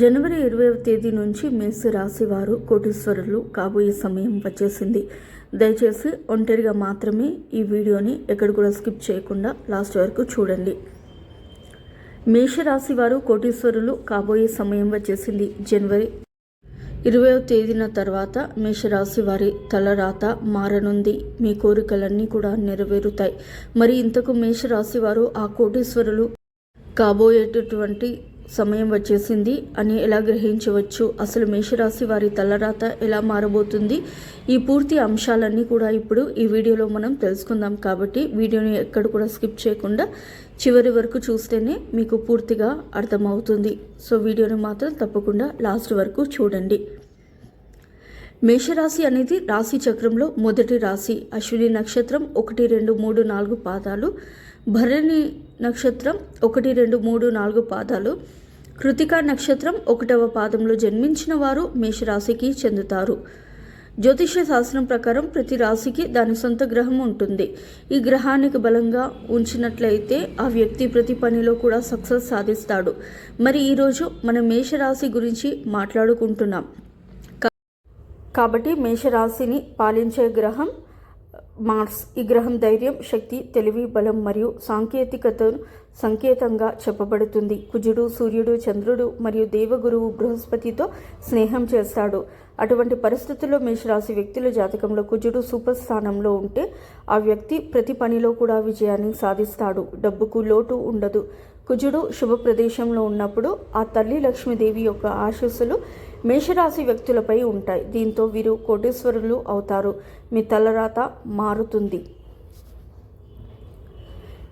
జనవరి ఇరవైవ తేదీ నుంచి మేష రాశి వారు కోటీశ్వరులు కాబోయే సమయం వచ్చేసింది. దయచేసి ఒంటరిగా మాత్రమే ఈ వీడియోని ఎక్కడ కూడా స్కిప్ చేయకుండా లాస్ట్ వరకు చూడండి. మేషరాశి వారు కోటీశ్వరులు కాబోయే సమయం వచ్చేసింది. జనవరి ఇరవయో తేదీన తర్వాత మేషరాశి వారి తలరాత మారనుంది. మీ కోరికలన్నీ కూడా నెరవేరుతాయి. మరి ఇంతకు మేషరాశి వారు ఆ కోటీశ్వరులు కాబోయేటటువంటి సమయం వచ్చేసింది అని ఎలా గ్రహించవచ్చు? అసలు మేషరాశి వారి తలరాత ఎలా మారబోతుంది? ఈ పూర్తి అంశాలన్నీ కూడా ఇప్పుడు ఈ వీడియోలో మనం తెలుసుకుందాం కాబట్టి వీడియోని ఎక్కడ కూడా స్కిప్ చేయకుండా చివరి వరకు చూస్తేనే మీకు పూర్తిగా అర్థమవుతుంది. సో వీడియోని మాత్రం తప్పకుండా లాస్ట్ వరకు చూడండి. మేషరాశి అనేది రాశి చక్రంలో మొదటి రాశి. అశ్విని నక్షత్రం ఒకటి రెండు మూడు నాలుగు పాదాలు. భరణి నక్షత్రం ఒకటి రెండు మూడు నాలుగు పాదాలు. కృతికా నక్షత్రం ఒకటవ పాదంలో జన్మించిన వారు మేషరాశికి చెందుతారు. జ్యోతిష శాస్త్రం ప్రకారం ప్రతి రాశికి దాని సొంత గ్రహం ఉంటుంది. ఈ గ్రహానికి బలంగా ఉంచినట్లయితే ఆ వ్యక్తి ప్రతి పనిలో కూడా సక్సెస్ సాధిస్తాడు. మరి ఈరోజు మనం మేషరాశి గురించి మాట్లాడుకుంటున్నాం. కాబట్టి మేషరాశిని పాలించే గ్రహం మార్స్. ఈ గ్రహం ధైర్యం శక్తి తెలివి బలం మరియు సాంకేతికతను సంకేతంగా చెప్పబడుతుంది. కుజుడు సూర్యుడు చంద్రుడు మరియు దేవగురువు బృహస్పతితో స్నేహం చేస్తాడు. అటువంటి పరిస్థితుల్లో మేషరాశి వ్యక్తుల జాతకంలో కుజుడు సూపర్ స్థానంలో ఉంటే ఆ వ్యక్తి ప్రతి పనిలో కూడా విజయాన్ని సాధిస్తాడు. డబ్బుకు లోటు ఉండదు. కుజుడు శుభ ప్రదేశంలో ఉన్నప్పుడు ఆ తల్లి లక్ష్మీదేవి యొక్క ఆశస్సులు మేషరాశి వ్యక్తులపై ఉంటాయి. దీంతో వీరు కోటేశ్వరులు అవుతారు. మీ తలరాత మారుతుంది.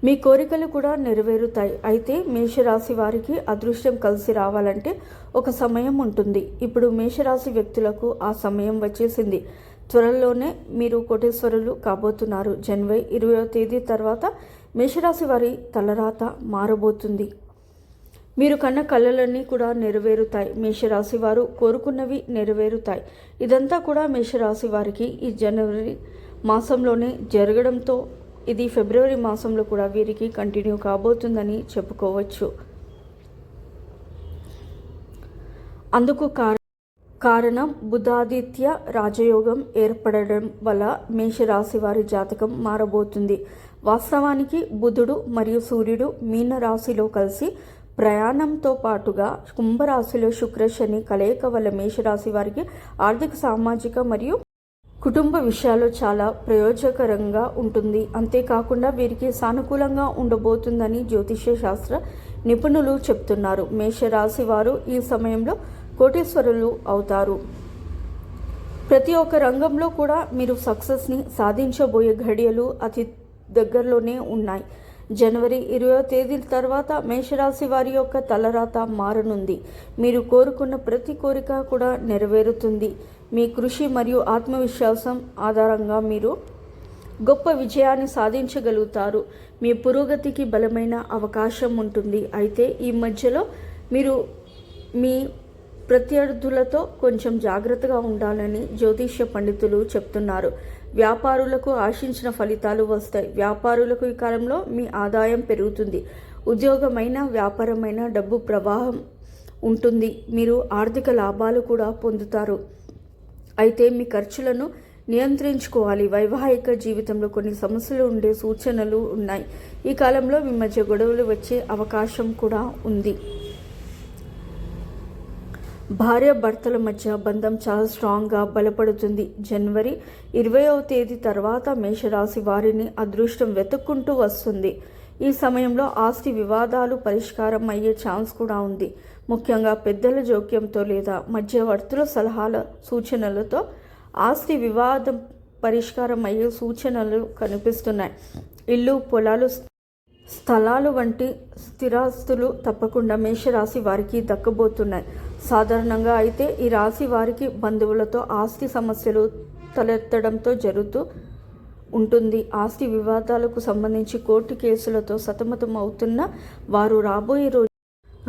మీ కోరికలు కూడా నెరవేరుతాయి. అయితే మేషరాశి వారికి అదృష్టం కలిసి రావాలంటే ఒక సమయం ఉంటుంది. ఇప్పుడు మేషరాశి వ్యక్తులకు ఆ సమయం వచ్చేసింది. త్వరలోనే మీరు కోటేశ్వరులు కాబోతున్నారు. జనవరి ఇరవయో తేదీ తర్వాత మేషరాశి వారి తలరాత మారబోతుంది. మీరు కన్న కళలన్నీ కూడా నెరవేరుతాయి. మేషరాశి వారు కోరుకున్నవి నెరవేరుతాయి. ఇదంతా కూడా మేషరాశి వారికి ఈ జనవరి మాసంలోనే జరగడంతో ఇది ఫిబ్రవరి మాసంలో కూడా వీరికి కంటిన్యూ కాబోతుందని చెప్పుకోవచ్చు. అందుకు కారణం కారణం బుధాదిత్య రాజయోగం ఏర్పడడం వల్ల మేషరాశి వారి జాతకం మారబోతుంది. వాస్తవానికి బుధుడు మరియు సూర్యుడు మీన రాశిలో కలిసి ప్రయాణంతో పాటుగా కుంభరాశిలో శుక్ర శని కలయిక వల్ల మేషరాశి వారికి ఆర్థిక సామాజిక మరియు కుటుంబ విషయాలు చాలా ప్రయోజకరంగా ఉంటుంది. అంతేకాకుండా వీరికి సానుకూలంగా ఉండబోతుందని జ్యోతిష్య శాస్త్ర నిపుణులు చెప్తున్నారు. మేషరాశి వారు ఈ సమయంలో కోటేశ్వరులు అవుతారు. ప్రతి ఒక్క రంగంలో కూడా మీరు సక్సెస్ని సాధించబోయే ఘడియలు అతి దగ్గరలోనే ఉన్నాయి. జనవరి ఇరవై తేదీ తర్వాత మేషరాశి వారి యొక్క తలరాత మారనుంది. మీరు కోరుకున్న ప్రతి కోరిక కూడా నెరవేరుతుంది. మీ కృషి మరియు ఆత్మవిశ్వాసం ఆధారంగా మీరు గొప్ప విజయాన్ని సాధించగలుగుతారు. మీ పురోగతికి బలమైన అవకాశం ఉంటుంది. అయితే ఈ మధ్యలో మీరు మీ ప్రత్యర్థులతో కొంచెం జాగ్రత్తగా ఉండాలని జ్యోతిష్య పండితులు చెప్తున్నారు. వ్యాపారులకు ఆశించిన ఫలితాలు వస్తాయి. వ్యాపారులకు ఈ కాలంలో మీ ఆదాయం పెరుగుతుంది. ఉద్యోగమైన వ్యాపారమైన డబ్బు ప్రవాహం ఉంటుంది. మీరు ఆర్థిక లాభాలు కూడా పొందుతారు. అయితే మీ ఖర్చులను నియంత్రించుకోవాలి. వైవాహిక జీవితంలో కొన్ని సమస్యలు ఉండే సూచనలు ఉన్నాయి. ఈ కాలంలో మీ మధ్య గొడవలు వచ్చే అవకాశం కూడా ఉంది. భార్య భర్తల మధ్య బంధం చాలా స్ట్రాంగ్గా బలపడుతుంది. జనవరి ఇరవయవ తేదీ తర్వాత మేషరాశి వారిని అదృష్టం వెతుక్కుంటూ వస్తుంది. ఈ సమయంలో ఆస్తి వివాదాలు పరిష్కారం అయ్యే ఛాన్స్ కూడా ఉంది. ముఖ్యంగా పెద్దల జోక్యంతో లేదా మధ్యవర్తుల సలహాల సూచనలతో ఆస్తి వివాదం పరిష్కారం అయ్యే సూచనలు కనిపిస్తున్నాయి. ఇల్లు పొలాలు స్థలాలు వంటి స్థిరాస్తులు తప్పకుండా మేషరాశి వారికి దక్కబోతున్నాయి. సాధారణంగా అయితే ఈ రాశి వారికి బంధువులతో ఆస్తి సమస్యలు తలెత్తడంతో జరుగుతూ ఉంటుంది. ఆస్తి వివాదాలకు సంబంధించి కోర్టు కేసులతో సతమతం అవుతున్న వారు రాబోయే రోజు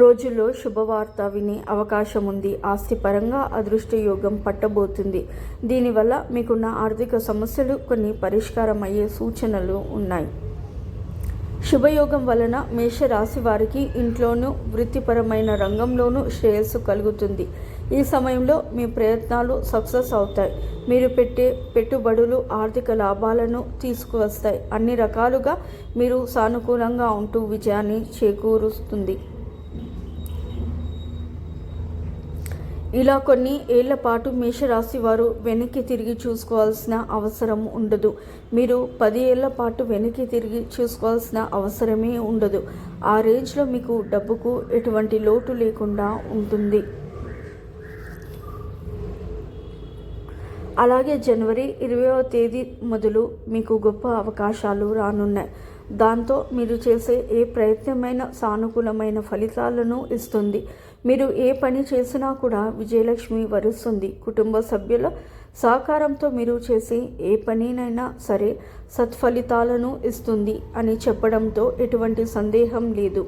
రోజుల్లో శుభవార్త వినే అవకాశం ఉంది ఆస్తిపరంగా అదృష్ట యోగం పట్టబోతుంది. దీనివల్ల మీకున్న ఆర్థిక సమస్యలు కొన్ని పరిష్కారం అయ్యే సూచనలు ఉన్నాయి. శుభయోగం వలన మేషరాశి వారికి ఇంట్లోనూ వృత్తిపరమైన రంగంలోనూ శ్రేయస్సు కలుగుతుంది. ఈ సమయంలో మీ ప్రయత్నాలు సక్సెస్ అవుతాయి. మీరు పెట్టే పెట్టుబడులు ఆర్థిక లాభాలను తీసుకువస్తాయి. అన్ని రకాలుగా మీరు సానుకూలంగా ఉంటూ విజయాన్ని చేకూరుస్తుంది. ఇలా కొన్ని ఏళ్ళ పాటు మేషరాశి వారు వెనక్కి తిరిగి చూసుకోవాల్సిన అవసరం ఉండదు. మీరు పది ఏళ్ళ పాటు వెనక్కి తిరిగి చూసుకోవాల్సిన అవసరమే ఉండదు. ఆ రేంజ్లో మీకు డబ్బుకు ఎటువంటి లోటు లేకుండా ఉంటుంది. అలాగే జనవరి ఇరవైవ తేదీ మొదలు మీకు గొప్ప అవకాశాలు రానున్నాయి. దాంతో మీరు చేసే ఏ ప్రయత్నమైన సానుకూలమైన ఫలితాలను ఇస్తుంది. మీరు ఏ పని చేసినా కూడా విజయలక్ష్మి వరుస్తుంది. కుటుంబ సభ్యుల సహకారంతో మీరు చేసే ఏ పనినైనా సరే సత్ఫలితాలను ఇస్తుంది అని చెప్పడంతో ఎటువంటి సందేహం లేదు.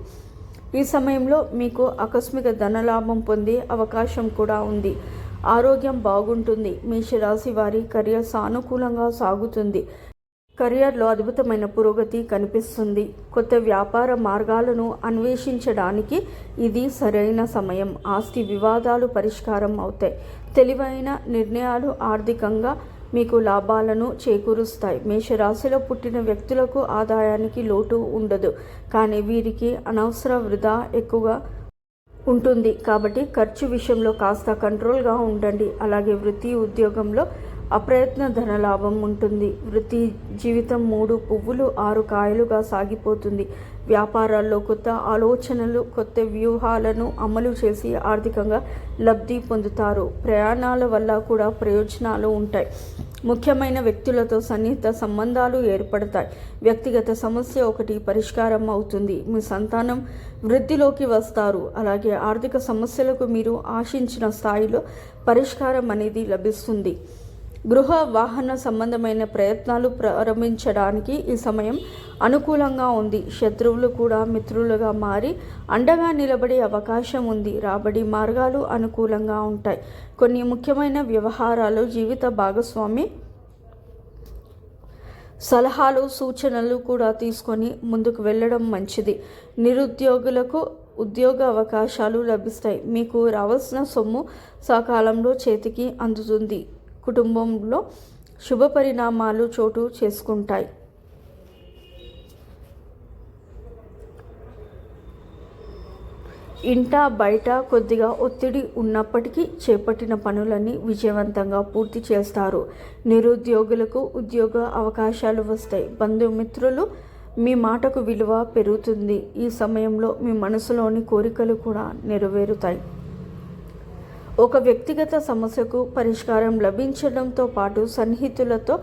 ఈ సమయంలో మీకు ఆకస్మిక ధనలాభం పొందే అవకాశం కూడా ఉంది. ఆరోగ్యం బాగుంటుంది. మేషరాశి వారి కెరియర్ సానుకూలంగా సాగుతుంది. కెరియర్లో అద్భుతమైన పురోగతి కనిపిస్తుంది. కొత్త వ్యాపార మార్గాలను అన్వేషించడానికి ఇది సరైన సమయం. ఆస్తి వివాదాలు పరిష్కారం అవుతాయి. తెలివైన నిర్ణయాలు ఆర్థికంగా మీకు లాభాలను చేకూరుస్తాయి. మేషరాశిలో పుట్టిన వ్యక్తులకు ఆదాయానికి లోటు ఉండదు. కానీ వీరికి అనవసర వృధా ఎక్కువగా ఉంటుంది. కాబట్టి ఖర్చు విషయంలో కాస్త కంట్రోల్గా ఉండండి. అలాగే వృత్తి ఉద్యోగంలో అప్రయత్న ధన లాభం ఉంటుంది. వృత్తి జీవితం మూడు పువ్వులు ఆరు కాయలుగా సాగిపోతుంది. వ్యాపారాల్లో కొత్త ఆలోచనలు కొత్త వ్యూహాలను అమలు చేసి ఆర్థికంగా లబ్ధి పొందుతారు. ప్రయాణాల వల్ల కూడా ప్రయోజనాలు ఉంటాయి. ముఖ్యమైన వ్యక్తులతో సన్నిహిత సంబంధాలు ఏర్పడతాయి. వ్యక్తిగత సమస్య ఒకటి పరిష్కారం అవుతుంది. మీ సంతానం వృద్ధిలోకి వస్తారు. అలాగే ఆర్థిక సమస్యలకు మీరు ఆశించిన స్థాయిలో పరిష్కారం అనేది లభిస్తుంది. గృహ వాహన సంబంధమైన ప్రయత్నాలు ప్రారంభించడానికి ఈ సమయం అనుకూలంగా ఉంది. శత్రువులు కూడా మిత్రులుగా మారి అండగా నిలబడే అవకాశం ఉంది. రాబడి మార్గాలు అనుకూలంగా ఉంటాయి. కొన్ని ముఖ్యమైన వ్యవహారాలు జీవిత భాగస్వామి సలహాలు సూచనలు కూడా తీసుకొని ముందుకు వెళ్ళడం మంచిది. నిరుద్యోగులకు ఉద్యోగ అవకాశాలు లభిస్తాయి. మీకు రావాల్సిన సొమ్ము సకాలంలో చేతికి అందుతుంది. కుటుంబంలో శుభ పరిణామాలు చోటు చేసుకుంటాయి. ఇంట బయట కొద్దిగా ఒత్తిడి ఉన్నప్పటికీ చేపట్టిన పనులన్నీ విజయవంతంగా పూర్తి చేస్తారు. నిరుద్యోగులకు ఉద్యోగ అవకాశాలు వస్తాయి. బంధుమిత్రులు మీ మాటకు విలువ పెరుగుతుంది. ఈ సమయంలో మీ మనసులోని కోరికలు కూడా నెరవేరుతాయి. ఒక వ్యక్తిగత సమస్యకు పరిష్కారం లభించడంతో పాటు సన్నిహితులతో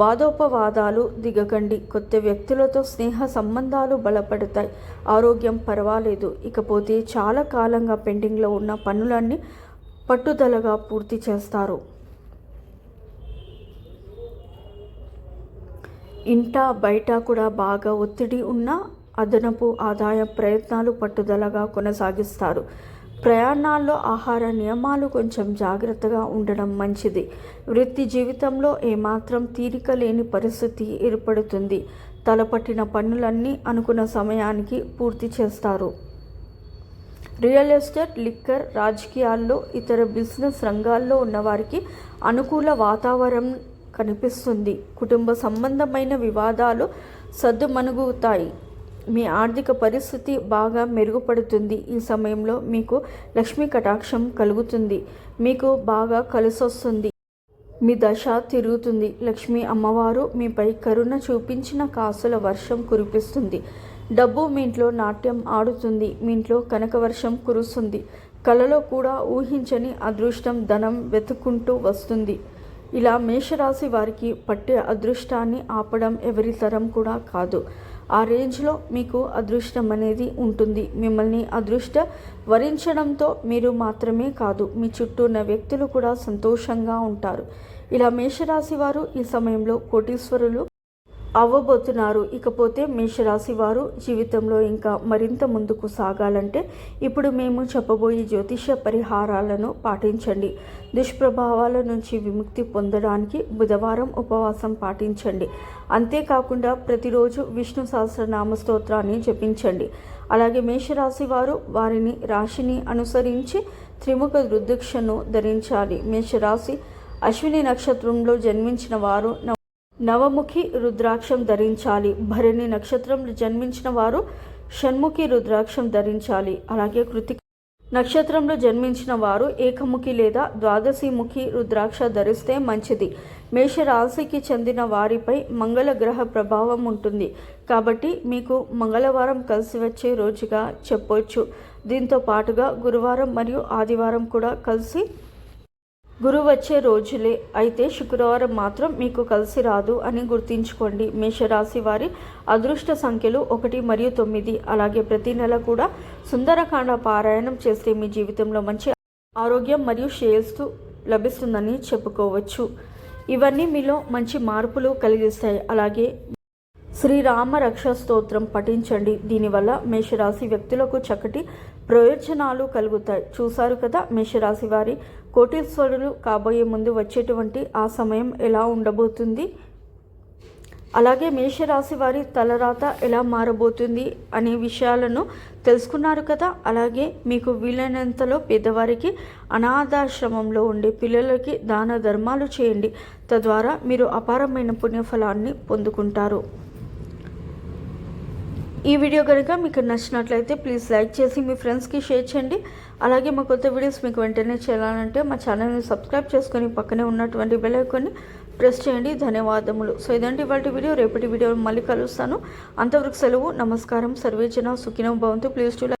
వాదోపవాదాలు దిగకండి. కొత్త వ్యక్తులతో స్నేహ సంబంధాలు బలపడతాయి. ఆరోగ్యం పర్వాలేదు. ఇకపోతే చాలా కాలంగా పెండింగ్లో ఉన్న పనులన్నీ పట్టుదలగా పూర్తి చేస్తారు. ఇంట బయట కూడా బాగా ఒత్తిడి ఉన్న అదనపు ఆదాయ ప్రయత్నాలు పట్టుదలగా కొనసాగిస్తారు. ప్రయాణాల్లో ఆహార నియమాలు కొంచెం జాగ్రత్తగా ఉండడం మంచిది. వృత్తి జీవితంలో ఏమాత్రం తీరిక లేని పరిస్థితి ఏర్పడుతుంది. తలపట్టిన పనులన్నీ అనుకున్న సమయానికి పూర్తి చేస్తారు. రియల్ ఎస్టేట్ లిక్కర్ రాజకీయాల్లో ఇతర బిజినెస్ రంగాల్లో ఉన్నవారికి అనుకూల వాతావరణం కనిపిస్తుంది. కుటుంబ సంబంధమైన వివాదాలు సద్దుమణుగుతాయి. మీ ఆర్థిక పరిస్థితి బాగా మెరుగుపడుతుంది. ఈ సమయంలో మీకు లక్ష్మీ కటాక్షం కలుగుతుంది. మీకు బాగా కలిసొస్తుంది. మీ దశ తిరుగుతుంది. లక్ష్మీ అమ్మవారు మీపై కరుణ చూపించిన కాసుల వర్షం కురిపిస్తుంది. డబ్బు మీ ఇంట్లో నాట్యం ఆడుతుంది. మీ ఇంట్లో కనక వర్షం కురుస్తుంది. కలలో కూడా ఊహించని అదృష్టం ధనం వెతుక్కుంటూ వస్తుంది. ఇలా మేషరాశి వారికి పట్టే అదృష్టాన్ని ఆపడం ఎవరి తరం కూడా కాదు. ఆ రేంజ్లో మీకు అదృష్టం అనేది ఉంటుంది. మిమ్మల్ని అదృష్ట వరించడంతో మీరు మాత్రమే కాదు మీ చుట్టూ ఉన్న వ్యక్తులు కూడా సంతోషంగా ఉంటారు. ఇలా మేషరాశి వారు ఈ సమయంలో కోటీశ్వరులు అవ్వబోతున్నారు. ఇకపోతే మేషరాశి వారు జీవితంలో ఇంకా మరింత ముందుకు సాగాలంటే ఇప్పుడు మేము చెప్పబోయే జ్యోతిష పరిహారాలను పాటించండి. దుష్ప్రభావాల నుంచి విముక్తి పొందడానికి బుధవారం ఉపవాసం పాటించండి. అంతేకాకుండా ప్రతిరోజు విష్ణు సహస్రనామ స్తోత్రాన్ని జపించండి. అలాగే మేషరాశి వారు వారిని రాశిని అనుసరించి త్రిముఖ రుద్రక్షను ధరించాలి. మేషరాశి అశ్విని నక్షత్రంలో జన్మించిన వారు నవముఖి రుద్రాక్షం ధరించాలి. భరణి నక్షత్రంలో జన్మించిన వారు షణ్ముఖి రుద్రాక్షం ధరించాలి. అలాగే కృతిక నక్షత్రంలో జన్మించిన వారు ఏకముఖి లేదా ద్వాదశిముఖి రుద్రాక్ష ధరిస్తే మంచిది. మేషరాశికి చెందిన వారిపై మంగళ గ్రహ ప్రభావం ఉంటుంది. కాబట్టి మీకు మంగళవారం కలిసి వచ్చే రోజుగా చెప్పొచ్చు. దీంతో పాటుగా గురువారం మరియు ఆదివారం కూడా కలిసి గురువు వచ్చే రోజులే. అయితే శుక్రవారం మాత్రం మీకు కలిసి రాదు అని గుర్తుంచుకోండి. మేషరాశి వారి అదృష్ట సంఖ్యలు ఒకటి మరియు తొమ్మిది. అలాగే ప్రతి నెల కూడా సుందరకాండ పారాయణం చేస్తే మీ జీవితంలో మంచి ఆరోగ్యం మరియు శ్రేయస్సు లభిస్తుందని చెప్పుకోవచ్చు. ఇవన్నీ మీలో మంచి మార్పులు కలిగిస్తాయి. అలాగే శ్రీరామ రక్షా స్తోత్రం పఠించండి. దీనివల్ల మేషరాశి వ్యక్తులకు చక్కటి ప్రయోజనాలు కలుగుతాయి. చూశారు కదా మేషరాశి వారి కోటీశ్వరులు కాబోయే ముందు వచ్చేటువంటి ఆ సమయం ఎలా ఉండబోతుంది? అలాగే మేషరాశి వారి తలరాత ఎలా మారబోతుంది అనే విషయాలను తెలుసుకున్నారు కదా. అలాగే మీకు వీలైనంతలో పేదవారికి అనాథాశ్రమంలో ఉండే పిల్లలకి దాన ధర్మాలు చేయండి. తద్వారా మీరు అపారమైన పుణ్యఫలాన్ని పొందుకుంటారు. ఈ వీడియో కనుక మీకు నచ్చినట్లయితే ప్లీజ్ లైక్ చేసి మీ ఫ్రెండ్స్కి షేర్ చేయండి. అలాగే మా కొత్త వీడియోస్ మీకు వెంటనే చేయాలంటే మా ఛానల్ని సబ్స్క్రైబ్ చేసుకొని పక్కనే ఉన్నటువంటి బెల్ ఐకాన్ని ప్రెస్ చేయండి. ధన్యవాదములు. సో ఇదంటే ఇవాటి వీడియో. రేపటి వీడియో మళ్ళీ కలుస్తాను. అంతవరకు సెలవు. నమస్కారం. సర్వేజన సుఖినం భవంతు. Please to